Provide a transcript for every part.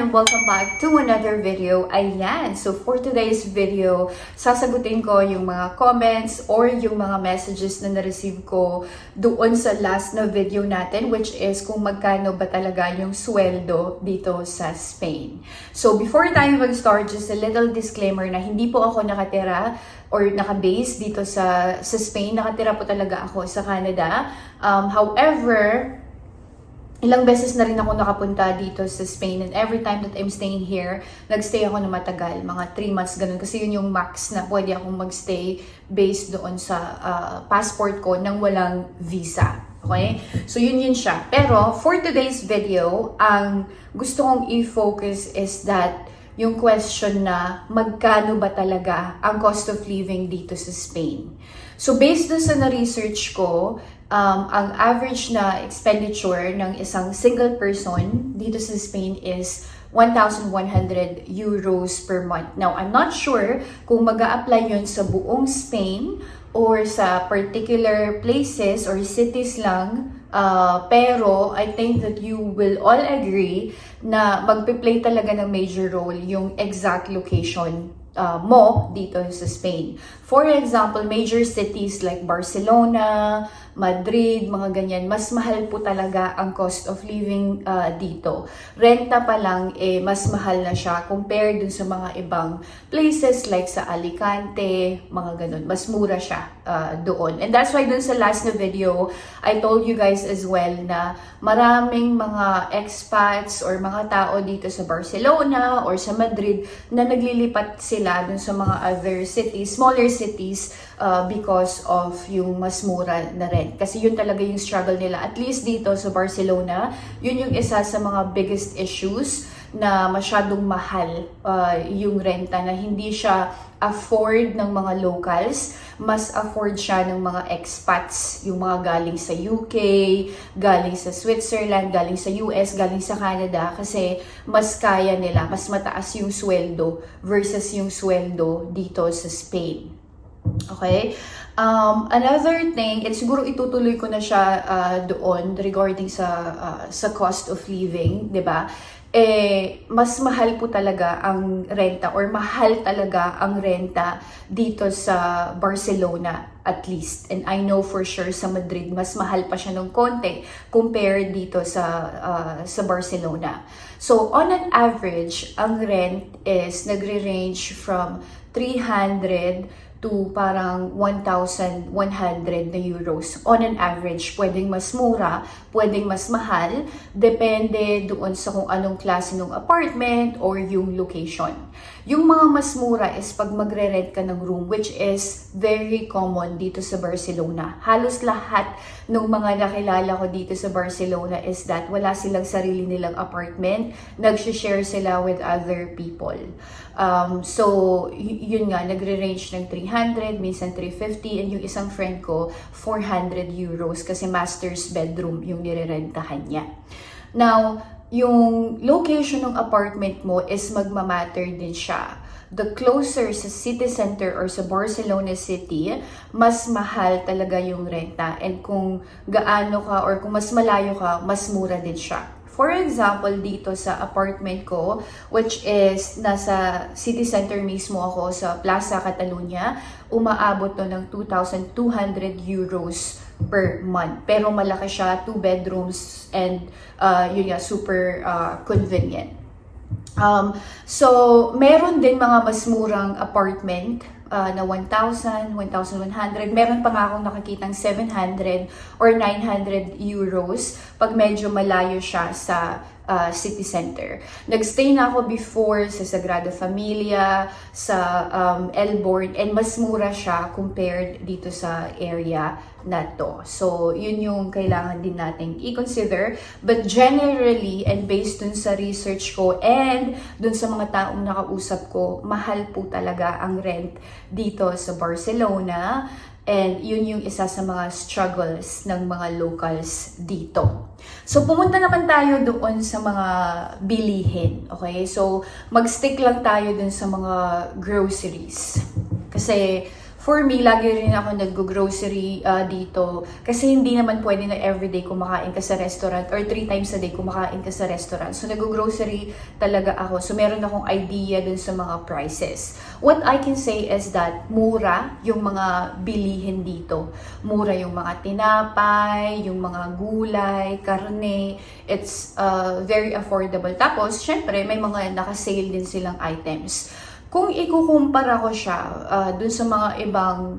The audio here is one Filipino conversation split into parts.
and welcome back to another video. Ayan, so for today's video, sasagutin ko yung mga comments or yung mga messages na na-receive ko doon sa last na video natin which is kung magkano ba talaga yung sweldo dito sa Spain. So before tayo mag-start, just a little disclaimer na hindi po ako nakatira or naka-base dito sa, sa Spain. Nakatira po talaga ako sa Canada. Um, however, ilang beses na rin ako nakapunta dito sa Spain and every time that I'm staying here, nagstay ako na matagal, mga 3 months ganun. Kasi yun yung max na pwede akong magstay based doon sa uh, passport ko nang walang visa. Okay? So yun yun siya. Pero for today's video, ang gusto kong i-focus is that yung question na magkano ba talaga ang cost of living dito sa Spain. So based dun sa na-research ko, um, ang average na expenditure ng isang single person dito sa Spain is 1,100 euros per month. Now, I'm not sure kung mag apply yun sa buong Spain or sa particular places or cities lang. Uh, pero I think that you will all agree na magpe-play talaga ng major role yung exact location uh, mo dito sa Spain. For example, major cities like Barcelona, Madrid, mga ganyan, mas mahal po talaga ang cost of living uh, dito. Renta pa lang, eh, mas mahal na siya compared dun sa mga ibang places like sa Alicante, mga ganun. Mas mura siya uh, doon. And that's why dun sa last na video, I told you guys as well na maraming mga expats or mga tao dito sa Barcelona or sa Madrid na naglilipat sila dun sa mga other cities, smaller cities, uh, because of yung mas mura na rent. Kasi yun talaga yung struggle nila. At least dito sa Barcelona, yun yung isa sa mga biggest issues na masyadong mahal uh, yung renta na hindi siya afford ng mga locals, mas afford siya ng mga expats, yung mga galing sa UK, galing sa Switzerland, galing sa US, galing sa Canada kasi mas kaya nila, mas mataas yung sweldo versus yung sweldo dito sa Spain. Okay? Um, another thing, and siguro itutuloy ko na siya uh, doon regarding sa uh, sa cost of living, 'di ba? Eh mas mahal po talaga ang renta or mahal talaga ang renta dito sa Barcelona at least. And I know for sure sa Madrid mas mahal pa siya ng konti compared dito sa uh, sa Barcelona. So on an average, ang rent is nagre-range from 300 to parang 1,100 na euros on an average. Pwedeng mas mura, pwedeng mas mahal, depende doon sa kung anong klase ng apartment or yung location. Yung mga mas mura is pag magre-rent ka ng room, which is very common dito sa Barcelona. Halos lahat ng mga nakilala ko dito sa Barcelona is that wala silang sarili nilang apartment, nag-share sila with other people. Um, so, yun nga, nagre-range ng 300, minsan 350, and yung isang friend ko, 400 euros kasi master's bedroom yung nirerentahan niya. Now, yung location ng apartment mo is magmamatter din siya. The closer sa city center or sa Barcelona City, mas mahal talaga yung renta. And kung gaano ka or kung mas malayo ka, mas mura din siya. For example, dito sa apartment ko, which is nasa city center mismo ako sa Plaza Catalunya, umaabot to ng 2,200 euros per month. Pero malaki siya, two bedrooms, and uh, yun nga, super uh, convenient. Um, so, meron din mga mas murang apartment uh, na 1,000, 1,100. Meron pa nga akong nakakitang 700 or 900 euros pag medyo malayo siya sa uh, city center. Nagstay na ako before sa Sagrada Familia, sa um, Elborn, and mas mura siya compared dito sa area na to. So, yun yung kailangan din nating i-consider. But generally, and based dun sa research ko and dun sa mga taong nakausap ko, mahal po talaga ang rent dito sa Barcelona. And yun yung isa sa mga struggles ng mga locals dito. So, pumunta naman tayo doon sa mga bilihin. Okay? So, mag-stick lang tayo dun sa mga groceries. Kasi, For me, lagi rin ako nag-grocery ah, dito kasi hindi naman pwede na everyday kumakain ka sa restaurant or three times a day kumakain ka sa restaurant. So, nag-grocery talaga ako. So, meron akong idea dun sa mga prices. What I can say is that mura yung mga bilihin dito. Mura yung mga tinapay, yung mga gulay, karne. It's uh, very affordable. Tapos, syempre, may mga naka-sale din silang items. Kung ikukumpara ko siya uh, dun sa mga ibang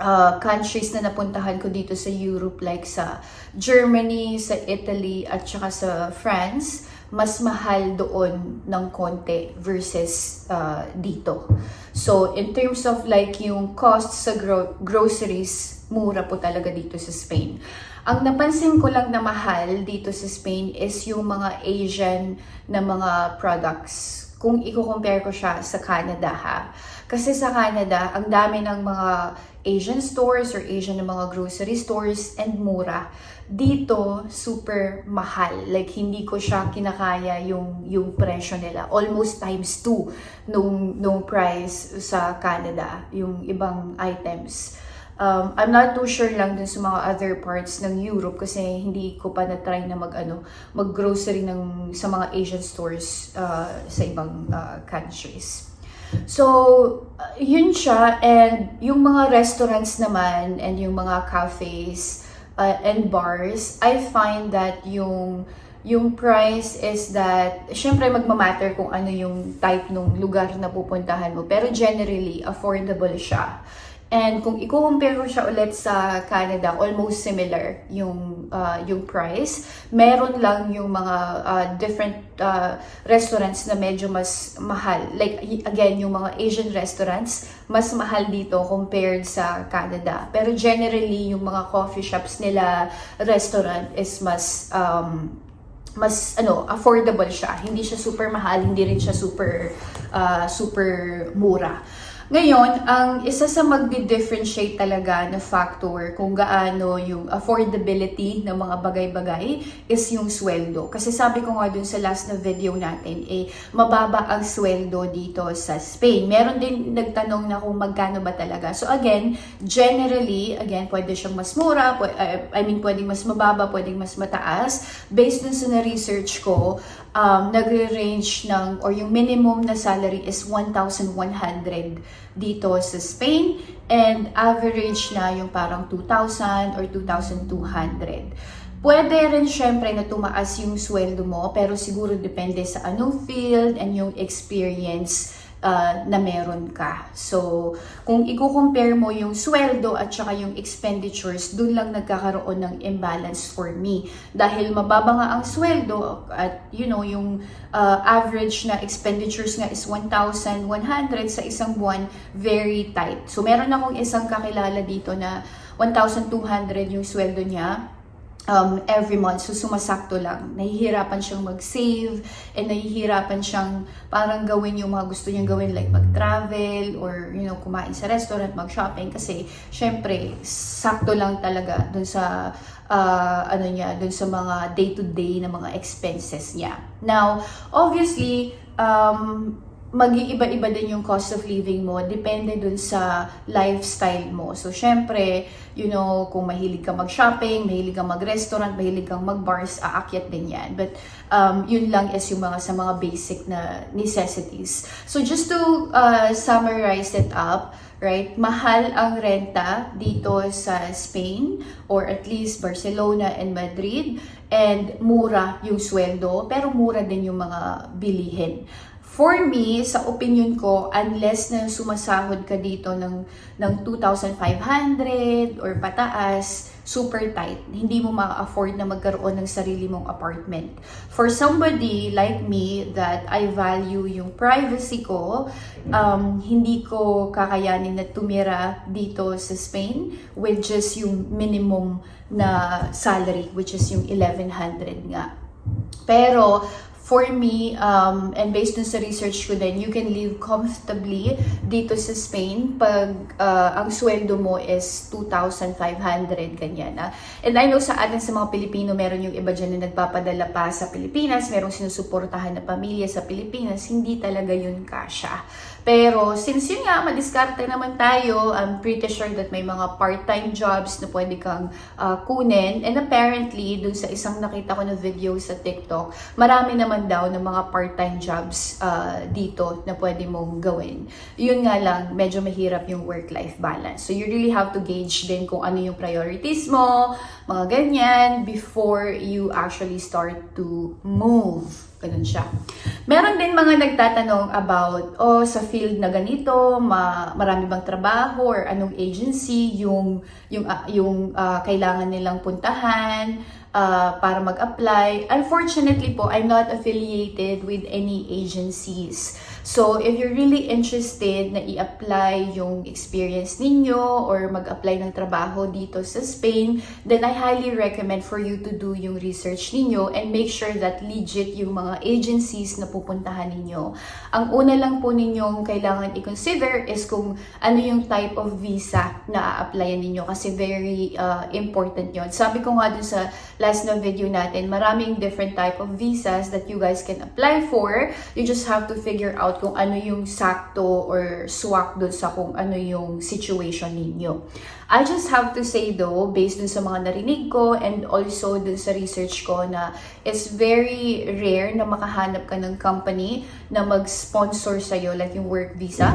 uh, countries na napuntahan ko dito sa Europe like sa Germany, sa Italy at saka sa France, mas mahal doon ng konti versus uh, dito. So, in terms of like yung cost sa gro- groceries, mura po talaga dito sa Spain. Ang napansin ko lang na mahal dito sa Spain is yung mga Asian na mga products kung i-compare ko siya sa Canada ha. Kasi sa Canada, ang dami ng mga Asian stores or Asian na mga grocery stores and mura. Dito, super mahal. Like, hindi ko siya kinakaya yung, yung presyo nila. Almost times two nung, nung price sa Canada, yung ibang items. Um, I'm not too sure lang dun sa mga other parts ng Europe kasi hindi ko pa na-try na mag, ano, mag-grocery ng, sa mga Asian stores uh, sa ibang uh, countries. So, uh, yun siya. And yung mga restaurants naman and yung mga cafes uh, and bars, I find that yung yung price is that, syempre magmamatter kung ano yung type ng lugar na pupuntahan mo. Pero generally, affordable siya. And kung i-compare ko siya ulit sa Canada, almost similar yung uh, yung price. Meron lang yung mga uh, different uh, restaurants na medyo mas mahal. Like again, yung mga Asian restaurants, mas mahal dito compared sa Canada. Pero generally, yung mga coffee shops nila, restaurant is mas um, mas ano affordable siya. Hindi siya super mahal, hindi rin siya super uh, super mura. Ngayon, ang isa sa magdi-differentiate talaga na factor kung gaano yung affordability ng mga bagay-bagay is yung sweldo. Kasi sabi ko nga dun sa last na video natin, eh, mababa ang sweldo dito sa Spain. Meron din nagtanong na kung magkano ba talaga. So again, generally, again, pwede siyang mas mura, pwede, I mean, pwedeng mas mababa, pwedeng mas mataas. Based dun sa na-research ko, um, nagre-range ng, or yung minimum na salary is 1,100 dito sa Spain and average na yung parang 2,000 or 2,200. Pwede rin syempre na tumaas yung sweldo mo pero siguro depende sa anong field and yung experience uh, na meron ka. So, kung i-compare mo yung sweldo at saka yung expenditures, dun lang nagkakaroon ng imbalance for me. Dahil mababa nga ang sweldo at you know, yung uh, average na expenditures nga is 1,100 sa isang buwan, very tight. So, meron akong isang kakilala dito na 1,200 yung sweldo niya um, every month. So, sumasakto lang. Nahihirapan siyang mag-save and nahihirapan siyang parang gawin yung mga gusto niyang gawin like mag-travel or, you know, kumain sa restaurant, mag-shopping. Kasi, syempre, sakto lang talaga dun sa uh, ano niya, dun sa mga day-to-day na mga expenses niya. Now, obviously, um, mag-iiba-iba din yung cost of living mo. Depende dun sa lifestyle mo. So, syempre, you know, kung mahilig ka mag-shopping, mahilig ka mag-restaurant, mahilig kang mag-bars, aakyat din yan. But, um, yun lang is yung mga sa mga basic na necessities. So, just to uh, summarize it up, right? Mahal ang renta dito sa Spain or at least Barcelona and Madrid and mura yung sweldo pero mura din yung mga bilihin. For me, sa opinion ko, unless na sumasahod ka dito ng, ng 2,500 or pataas, super tight. Hindi mo ma-afford na magkaroon ng sarili mong apartment. For somebody like me that I value yung privacy ko, um, hindi ko kakayanin na tumira dito sa Spain with just yung minimum na salary, which is yung 1,100 nga. Pero for me, um, and based on sa research ko din, you can live comfortably dito sa Spain pag uh, ang sweldo mo is 2,500, ganyan. Ah. And I know sa atin sa mga Pilipino, meron yung iba dyan na nagpapadala pa sa Pilipinas, merong sinusuportahan na pamilya sa Pilipinas, hindi talaga yun kasha. Pero since yun nga, madiskarte naman tayo, I'm pretty sure that may mga part-time jobs na pwede kang uh, kunin. And apparently, dun sa isang nakita ko na video sa TikTok, marami naman daw ng mga part-time jobs uh, dito na pwede mong gawin. Yun nga lang, medyo mahirap yung work-life balance. So you really have to gauge din kung ano yung priorities mo, mga ganyan, before you actually start to move. Ganun siya. Meron din mga nagtatanong about, oh, sa field na ganito, ma marami bang trabaho or anong agency yung yung ah, yung ah, kailangan nilang puntahan uh, para mag-apply. Unfortunately po, I'm not affiliated with any agencies. So, if you're really interested na i-apply yung experience ninyo or mag-apply ng trabaho dito sa Spain, then I highly recommend for you to do yung research ninyo and make sure that legit yung mga agencies na pupuntahan ninyo. Ang una lang po ninyong kailangan i-consider is kung ano yung type of visa na a-applyan ninyo kasi very uh, important yon. Sabi ko nga dun sa last na video natin, maraming different type of visas that you guys can apply for. You just have to figure out kung ano yung sakto or swak dun sa kung ano yung situation ninyo. I just have to say though, based dun sa mga narinig ko and also dun sa research ko na it's very rare na makahanap ka ng company na mag-sponsor sa'yo like yung work visa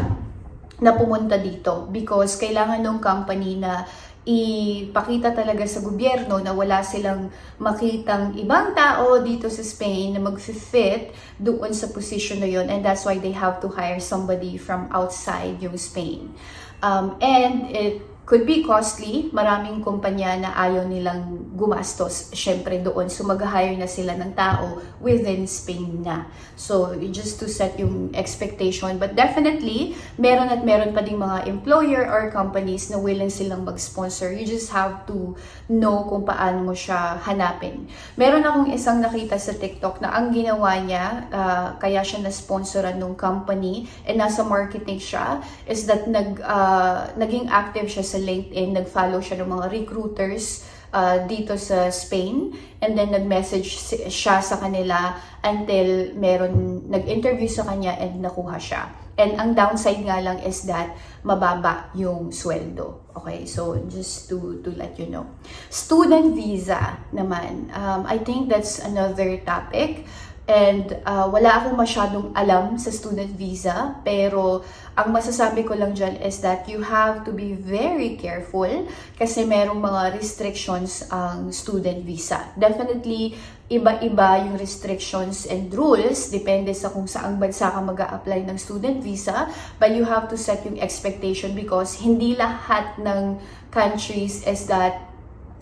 na pumunta dito because kailangan ng company na ipakita talaga sa gobyerno na wala silang makitang ibang tao dito sa Spain na mag-fit doon sa position na yun and that's why they have to hire somebody from outside yung Spain. Um, and it could be costly. Maraming kumpanya na ayaw nilang gumastos, syempre doon. So, mag-hire na sila ng tao within Spain na. So, just to set yung expectation. But definitely, meron at meron pa ding mga employer or companies na willing silang mag-sponsor. You just have to know kung paano mo siya hanapin. Meron akong isang nakita sa TikTok na ang ginawa niya, uh, kaya siya na-sponsoran ng company and nasa marketing siya, is that nag, uh, naging active siya sa sa LinkedIn, nag-follow siya ng mga recruiters uh, dito sa Spain and then nag-message siya sa kanila until meron nag-interview sa kanya and nakuha siya. And ang downside nga lang is that mababa yung sweldo. Okay, so just to to let you know. Student visa naman, um, I think that's another topic. And uh, wala akong masyadong alam sa student visa, pero ang masasabi ko lang dyan is that you have to be very careful kasi merong mga restrictions ang student visa. Definitely, iba-iba yung restrictions and rules, depende sa kung saang bansa ka mag apply ng student visa, but you have to set yung expectation because hindi lahat ng countries is that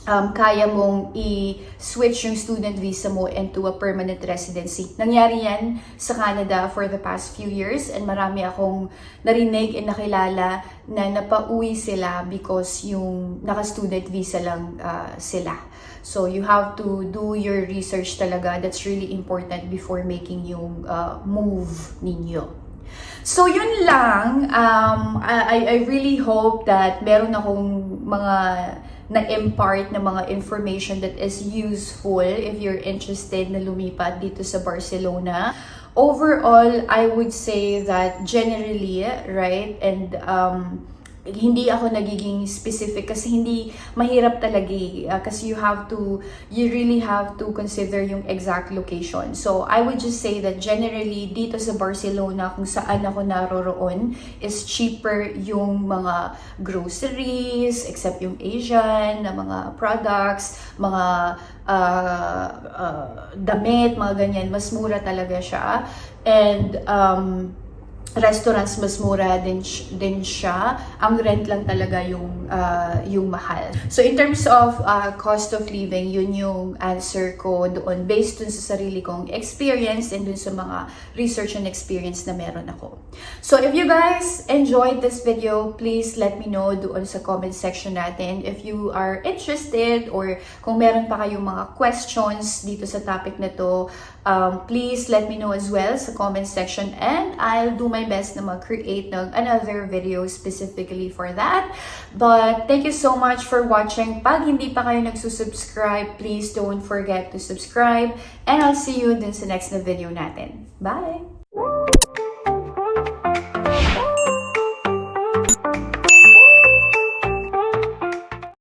um, kaya mong i-switch yung student visa mo into a permanent residency. Nangyari yan sa Canada for the past few years and marami akong narinig and nakilala na napauwi sila because yung naka-student visa lang uh, sila. So you have to do your research talaga. That's really important before making yung uh, move ninyo. So, yun lang. Um, I, I really hope that meron akong mga na-impart na mga information that is useful if you're interested na lumipat dito sa Barcelona. Overall, I would say that generally, right, and um, hindi ako nagiging specific kasi hindi mahirap talaga uh, kasi you have to you really have to consider yung exact location. So I would just say that generally dito sa Barcelona kung saan ako naroroon is cheaper yung mga groceries except yung Asian na mga products mga uh, uh, damit mga ganyan. Mas mura talaga siya. And um, restaurants mas mura din, din siya. Ang rent lang talaga yung, uh, yung mahal. So in terms of uh, cost of living, yun yung answer ko doon based dun sa sarili kong experience and dun sa mga research and experience na meron ako. So if you guys enjoyed this video, please let me know doon sa comment section natin if you are interested or kung meron pa kayong mga questions dito sa topic na to, um, please let me know as well sa comment section and I'll do my best na mag-create ng another video specifically for that. But thank you so much for watching. Pag hindi pa kayo nagsusubscribe, please don't forget to subscribe. And I'll see you din sa next na video natin. Bye!